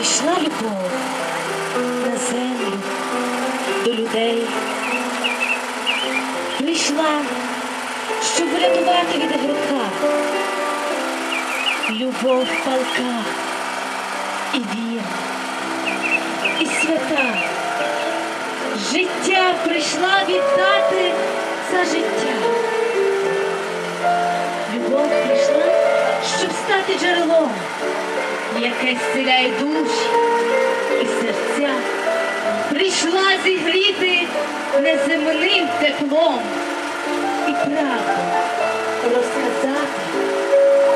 Прийшла любов на землю до людей. Прийшла, щоб врятувати від греха. Любов палка і віра, і свята. Життя прийшла віддати за життя. Любов прийшла, щоб стати джерелом, яке зціляє душі і серця. Прийшла зігріти неземним теплом і правду розказати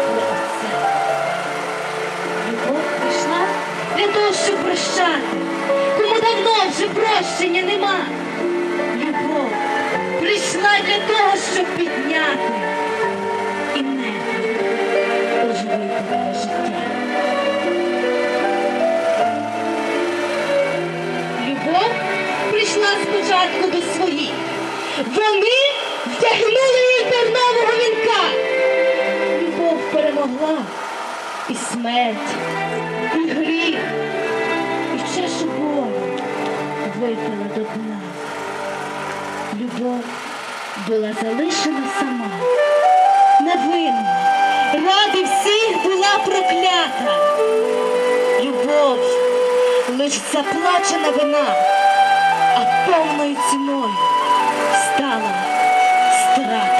про Отця. Любов прийшла для того, щоб прощати, кому давно вже прощення нема. Любов прийшла для того, щоб підняти і оживити твоє життя. До своїх. Вони вдягнули її тернового вінка. Любов перемогла і смерть, і гріх, і чашу болю випила до дна. Любов була залишена сама, невинна, ради всіх була проклята. Любов лиш заплачена вина, а полной тьмой стала страта.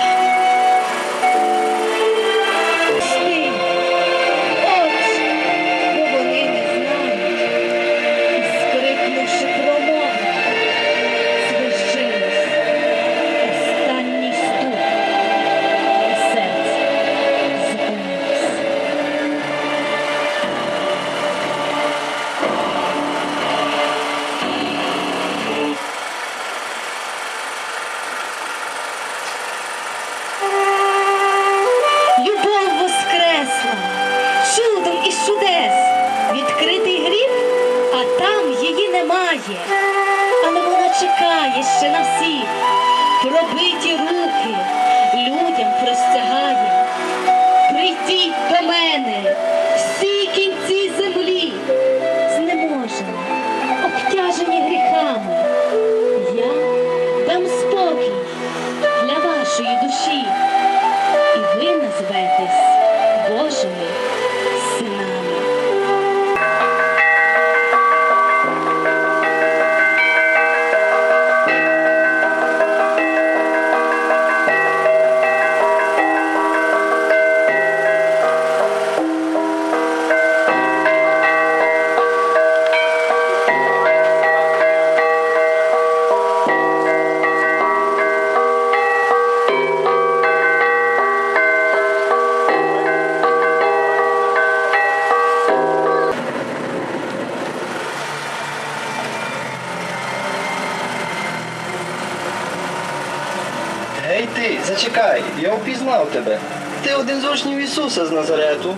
Ісуса з Назарету.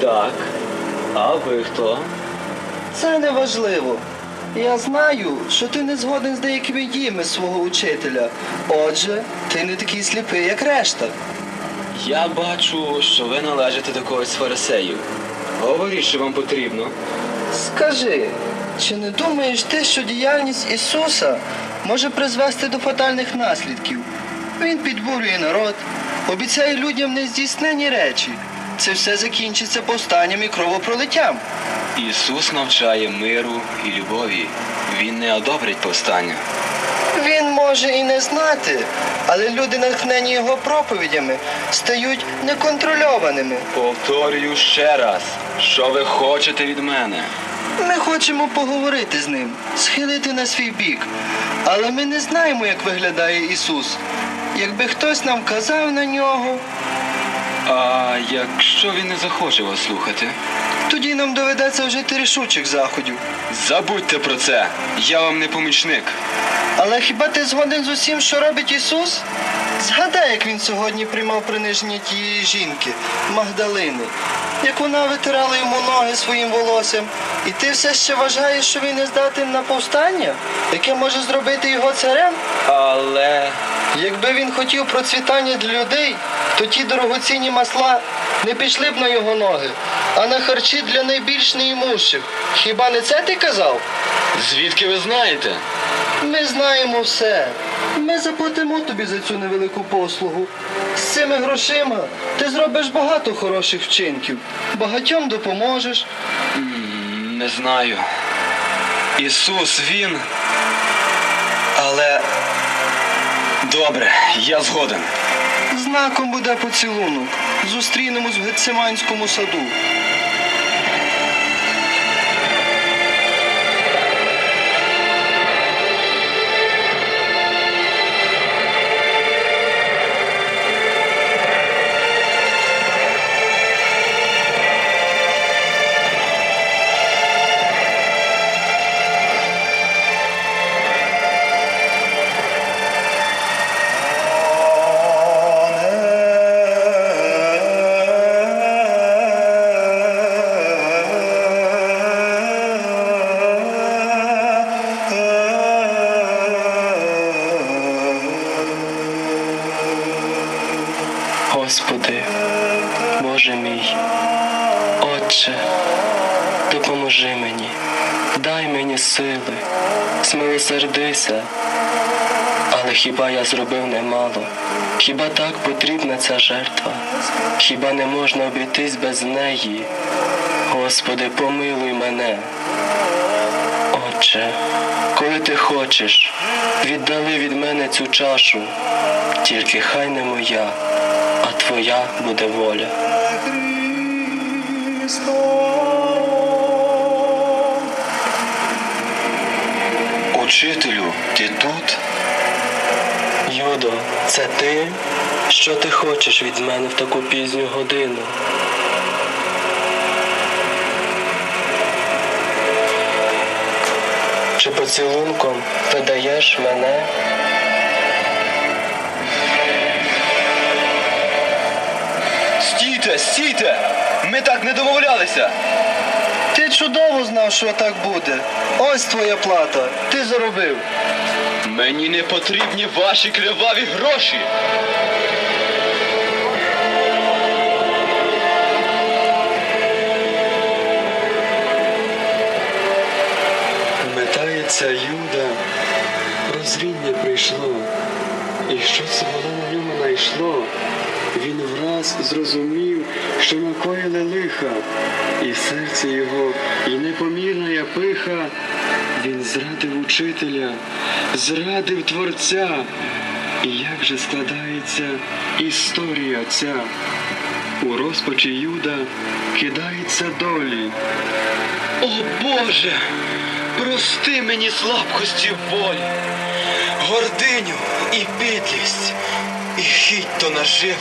Так. А ви хто? Це не важливо. Я знаю, що ти не згоден з деякими діями свого учителя. Отже, ти не такий сліпий, як решта. Я бачу, що ви належите до когось фарисеїв. Говоріть, що вам потрібно. Скажи, чи не думаєш ти, що діяльність Ісуса може призвести до фатальних наслідків? Він підбурює народ, обіцяє людям нездійснені речі. Це все закінчиться повстанням і кровопролиттям. Ісус навчає миру і любові. Він не одобрить повстання. Він може і не знати, але люди, натхнені його проповідями, стають неконтрольованими. Повторюю ще раз, що ви хочете від мене. Ми хочемо поговорити з ним, схилити на свій бік, але ми не знаємо, як виглядає Ісус. Якби хтось нам казав на нього, А якщо він не захоче вас слухати? тоді нам доведеться вжити рішучих заходів. Забудьте про це. Я вам не помічник. Але хіба ти згоден з усім, що робить Ісус? Згадай, як він сьогодні приймав приниження тієї жінки, Магдалини, як вона витирала йому ноги своїм волоссям. І ти все ще вважаєш, що він не здатен на повстання, яке може зробити його царем? Але Якби він хотів процвітання для людей, то ті дорогоцінні масла не пішли б на його ноги. а на харчі для найбільш неімущих. Хіба не це ти казав? Звідки ви знаєте? Ми знаємо все. Ми заплатимо тобі за цю невелику послугу. З цими грошима ти зробиш багато хороших вчинків. Багатьом допоможеш. Не знаю. Ісус, Він. Але. Добре, я згоден. Знаком буде поцілунок. Зустрінемось в Гециманському саду. Хіба я зробив немало? Хіба так потрібна ця жертва? Хіба не можна обійтись без неї? Господи, помилуй мене. Отче, коли ти хочеш, віддали від мене цю чашу, тільки хай не моя, а твоя буде воля. Учителю, ти тут? Юдо, це ти? Що ти хочеш від мене в таку пізню годину? Чи поцілунком видаєш мене? Стійте, стійте! Ми так не домовлялися! Ти чудово знав, що так буде. Ось твоя плата. Ти заробив. Мені не потрібні ваші криваві гроші. Метається Юда, прозріння прийшло, і що це воно на ньому найшло? Він враз зрозумів, що накоїли лиха, і серце його, і непомірна пиха. Він зрадив учителя, зрадив Творця. І як же складається історія ця? У розпачі Юда кидається долі. О Боже, прости мені слабкості волі, гординю і підлість, і хіть до наживе.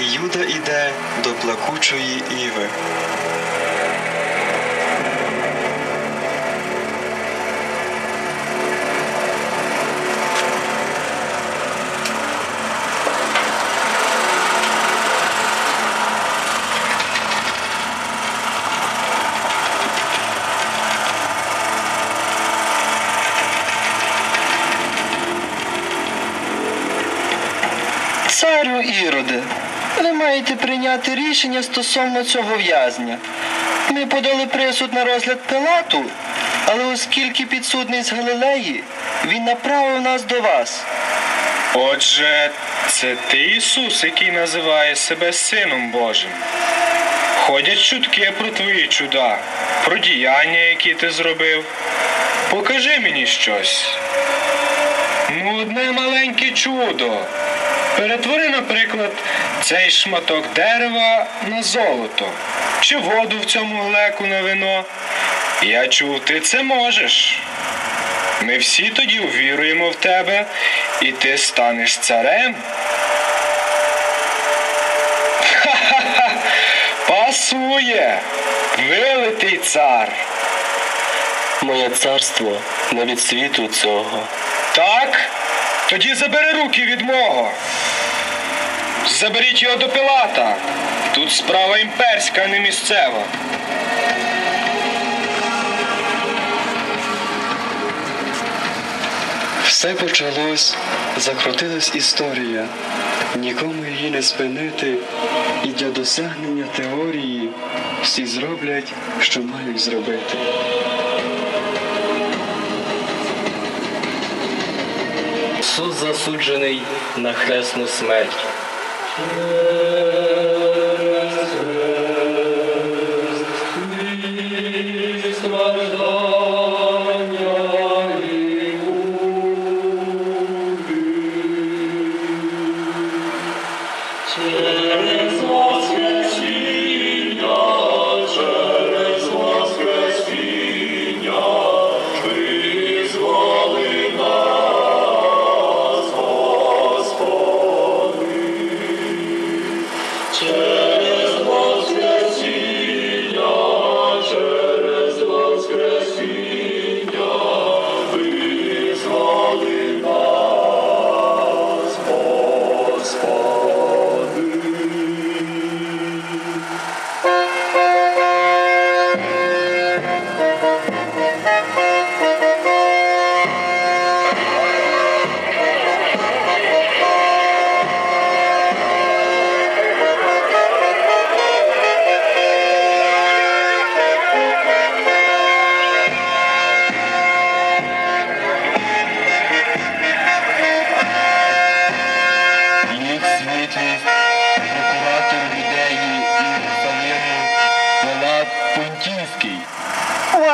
І Юда іде до плакучої іви. Маєте прийняти рішення стосовно цього в'язня. Ми подали присуд на розгляд Пилату, але оскільки підсудний з Галилеї, він направив нас до вас. Отже, це ти Ісус, який називає себе Сином Божим. Ходять чутки про твої чуда, про діяння, які ти зробив. Покажи мені щось. Ну, одне маленьке чудо. Перетвори, наприклад, цей шматок дерева на золото, чи воду в цьому глеку на вино. Я чув, ти це можеш. Ми всі тоді увіруємо в тебе, і ти станеш царем. Ха-ха-ха! Пасує! Вилитий цар. Моє царство не від світу цього. Так? Тоді забери руки від мого. Заберіть його до Пилата. Тут справа імперська, а не місцева. Все почалось, закрутилась історія. Нікому її не спинити, і для досягнення теорії всі зроблять, що мають зробити. Суд засуджений на хресну смерть. Їх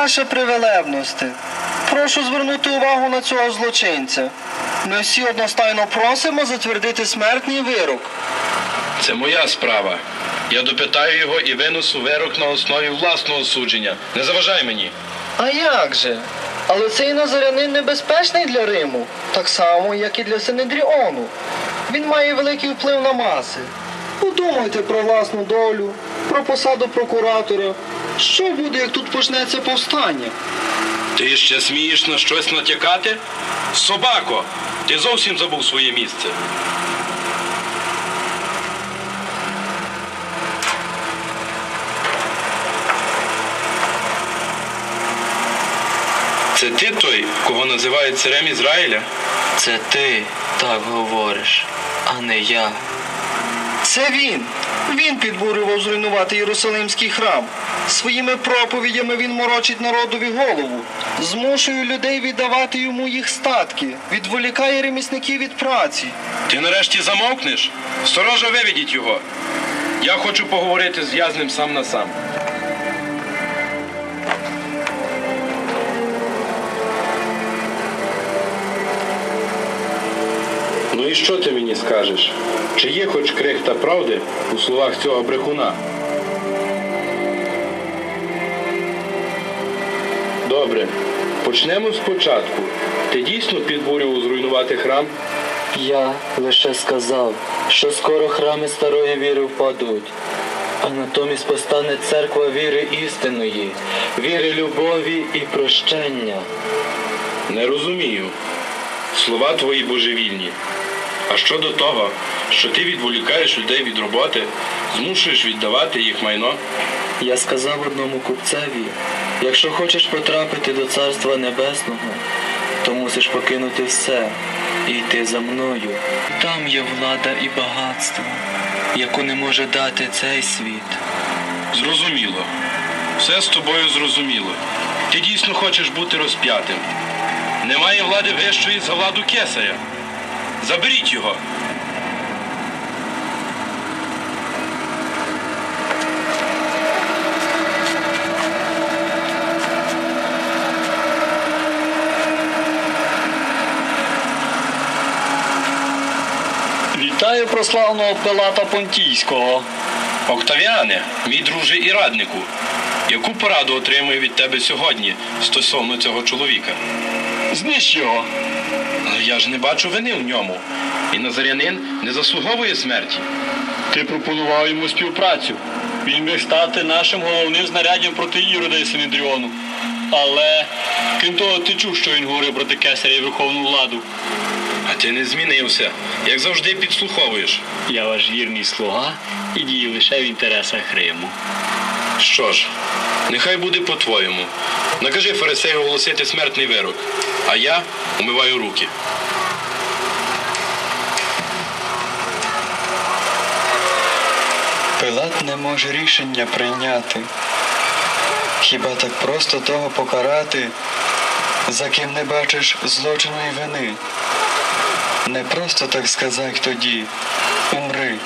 Ваше привелебності, прошу звернути увагу на цього злочинця. Ми всі одностайно просимо затвердити смертний вирок. Це моя справа. Я допитаю його і винесу вирок на основі власного судження. Не заважай мені. А як же? Але цей назарянин небезпечний для Риму, так само, як і для Синедріону. Він має великий вплив на маси. Подумайте про власну долю, про посаду прокуратора. Що буде, як тут почнеться повстання? Ти ще смієш на щось натякати? Собако, ти зовсім забув своє місце. Це ти той, кого називають царем Ізраїля? Це ти так говориш, а не я. Це він. Він підбурював зруйнувати Єрусалимський храм. Своїми проповідями він морочить народові голову, змушує людей віддавати йому їх статки, відволікає ремісників від праці. Ти нарешті замовкнеш? Сторожа виведіть його. Я хочу поговорити з в'язнем сам на сам. Ну і що ти мені скажеш? Чи є хоч крихта правди у словах цього брехуна? Добре, почнемо спочатку. Ти дійсно підбурював зруйнувати храм? Я лише сказав, що скоро храми старої віри впадуть, а натомість постане церква віри істинної, віри любові і прощення. Не розумію. Слова твої божевільні. А щодо того, що ти відволікаєш людей від роботи, змушуєш віддавати їх майно, Я сказав одному купцеві, якщо хочеш потрапити до Царства Небесного, то мусиш покинути все і йти за мною. Там є влада і багатство, яку не може дати цей світ. зрозуміло. Все з тобою зрозуміло. Ти дійсно хочеш бути розп'ятим. Немає влади вищої за владу кесаря. Заберіть його. Вітаю прославного Пилата Понтійського. Октавіане, мій друже і раднику, яку пораду отримую від тебе сьогодні стосовно цього чоловіка? Знищ його. Але я ж не бачу вини в ньому. І Назарянин не заслуговує смерті. Ти пропонував йому співпрацю. Він міг стати нашим головним знаряддям проти Ірода і Синедріону. Але, крім того, ти чув, що він говорив проти кесаря і верховну владу. А ти не змінився, як завжди підслуховуєш. Я ваш вірний слуга і дію лише в інтересах Риму. Що ж, нехай буде по-твоєму. Накажи фарисею оголосити смертний вирок, а я умиваю руки. Пилат не може рішення прийняти. Хіба так просто того покарати, за ким не бачиш злочину і вини? Не просто так сказать тоді умри.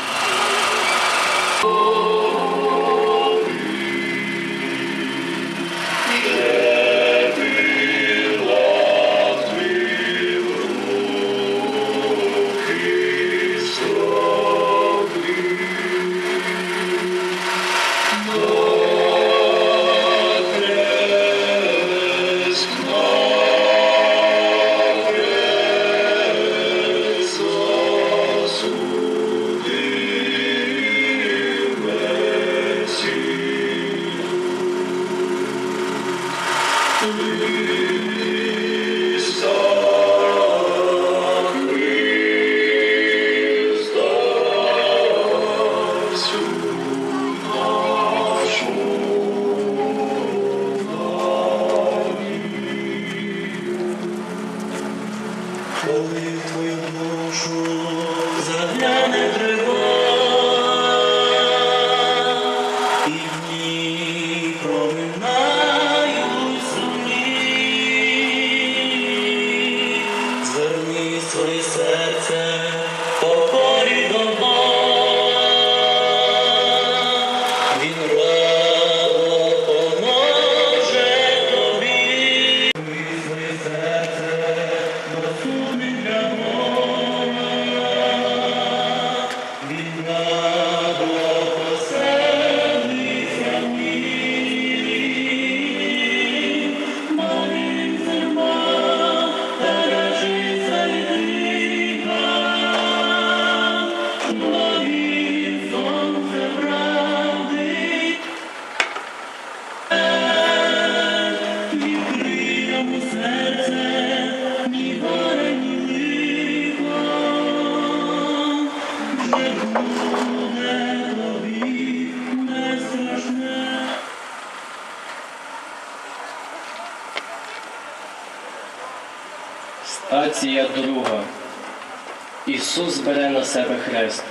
Стація друга. Ісус бере на себе хрест.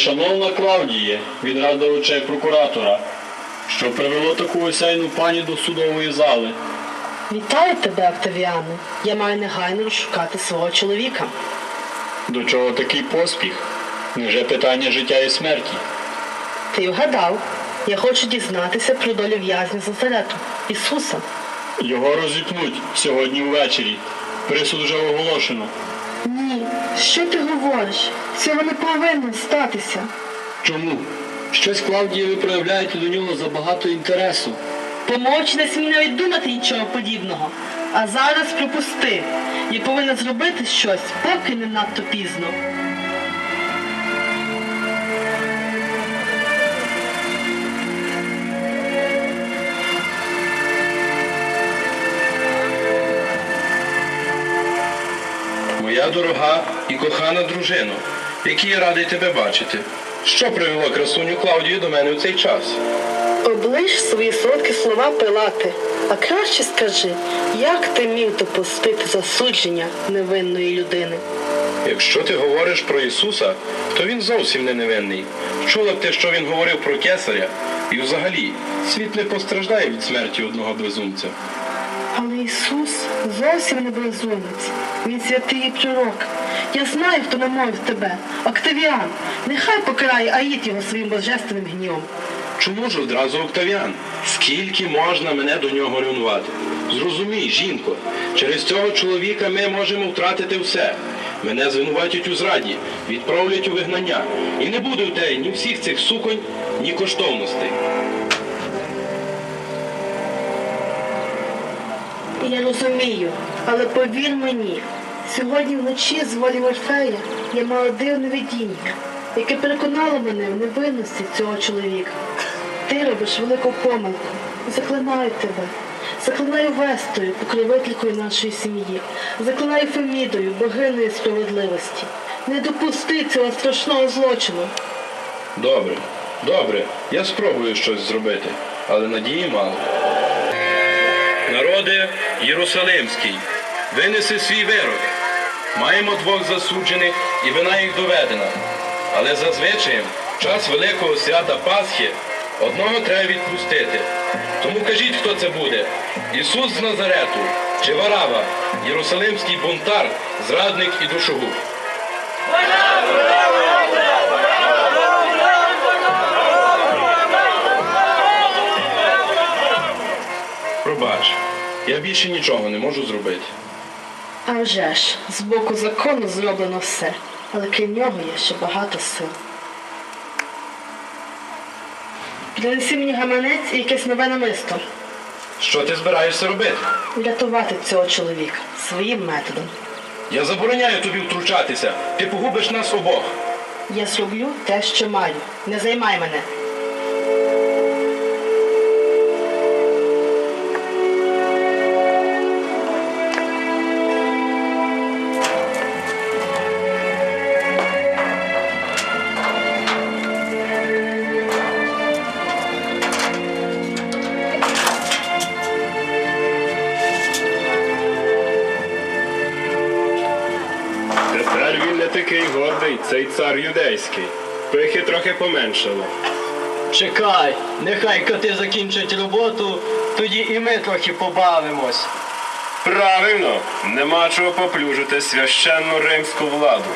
Шановна Клавдіє, від радовича прокуратора, що привело таку осяйну пані до судової зали. Вітаю тебе, Октавіане. Я маю негайно розшукати свого чоловіка. До чого такий поспіх? Невже питання життя і смерті? Ти вгадав. Я хочу дізнатися про долю в'язня Зазарету, Ісуса. Його розіпнуть сьогодні ввечері. Присуд вже оголошено. Що ти говориш? Цього не повинно статися. Чому? Щось Клавдієві ви проявляєте до нього забагато інтересу. Помовч не смій навіть думати нічого подібного. А зараз припусти. Я повинна зробити щось, поки не надто пізно. Моя дорога і кохана дружино, який я радий тебе бачити. Що привело красуню Клавдію до мене у цей час? Оближ свої солодкі слова пилати, а краще скажи, як ти міг допустити засудження невинної людини? Якщо ти говориш про Ісуса, то він зовсім не невинний. Чула б ти, що він говорив про кесаря, і взагалі світ не постраждає від смерті одного безумця. Але Ісус зовсім не безумець. Він святий і пророк. Я знаю, хто намовив тебе. Октавіан, нехай покарає Аїд його своїм божественним гнівом. Чому ж одразу Октавіан? Скільки можна мене до нього ревнувати? Зрозумій, жінко, через цього чоловіка ми можемо втратити все. Мене звинуватять у зраді, відправлять у вигнання. І не буде в тебе ні всіх цих суконь, ні коштовностей. Я розумію, але повір мені, сьогодні вночі з волі Морфея я мала дивне видіння, яке переконало мене в невинності цього чоловіка. Ти робиш велику помилку. Заклинаю тебе. Заклинаю Вестою, покровителькою нашої сім'ї. Заклинаю Фемідою, богинею справедливості. Не допусти цього страшного злочину. Добре, добре, я спробую щось зробити, але надії мало. Народи Єрусалимський, винеси свій вирок. Маємо двох засуджених і вина їх доведена. Але за звичаєм, в час великого свята Пасхи одного треба відпустити. Тому кажіть, хто це буде: Ісус з Назарету чи Варава, Єрусалимський бунтар, зрадник і душогуб. Більше нічого не можу зробити. А вже ж, з боку закону зроблено все, але крім нього є ще багато сил. Принеси мені гаманець і якесь нове намисто. Що ти збираєшся робити? Врятувати цього чоловіка своїм методом. Я забороняю тобі втручатися. Ти погубиш нас обох. Я зроблю те, що маю. Не займай мене. Тепер він не такий гордий, цей цар юдейський. Пихи трохи поменшало. Чекай, нехай коти закінчать роботу, тоді і ми трохи побавимось. Правильно, нема чого поплюжити священну римську владу.